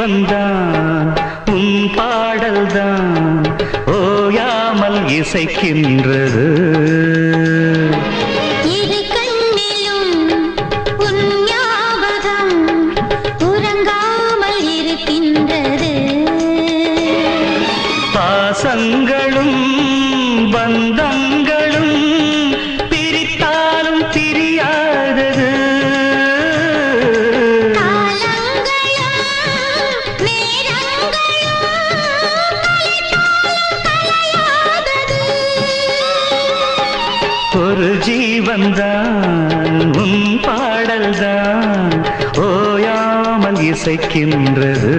ஜீவன்தான் உன் பாடல்தான் ஓயாமல் இசைக்கின்றது. பாசங்களும் பந்தங்களும் ஒரு ஜீவன்தான் உன் பாடல்தான் ஓயாமல் இசைக்கின்றது.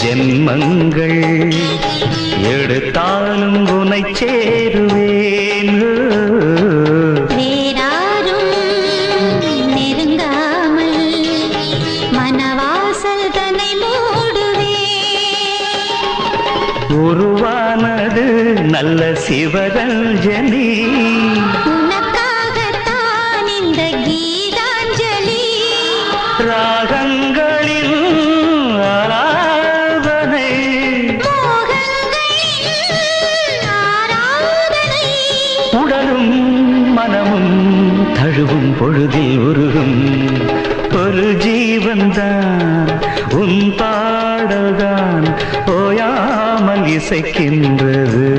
ஜென்மங்கள் எடுத்தாலும் உனை சேருவேன். உருவானது நல்ல சிவரஞ்சனி உனக்காகத்தான் இந்த கீதாஞ்சலி. ராகங்களில் தழுவும் பொழுதில் உருகும் ஒரு ஜீவன்தான். உன் பாடல்தான் ஓயாமல் இசைக்கின்றது.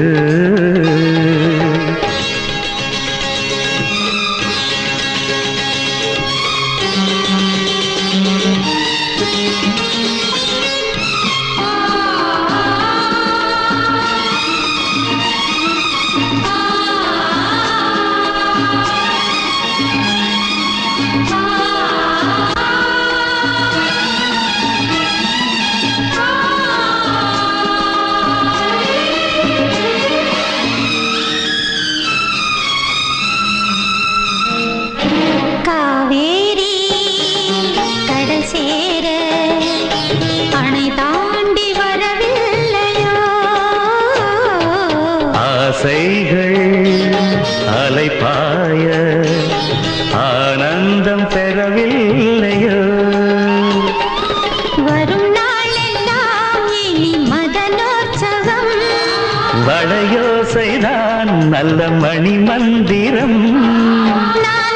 ஆசைகள் அலைப்பாய. ஆனந்தம் பெறவில்லையோ? வரும் மதனோற்சவம். வளையோசைதான் நல்ல மணி மந்திரம் நான்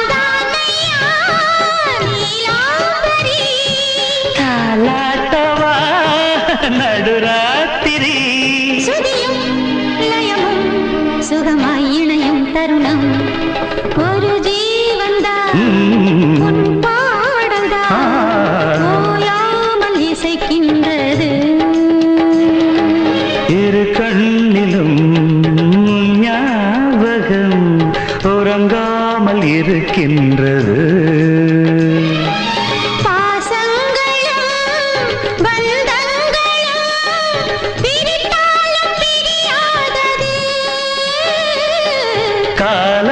ಕಾಲ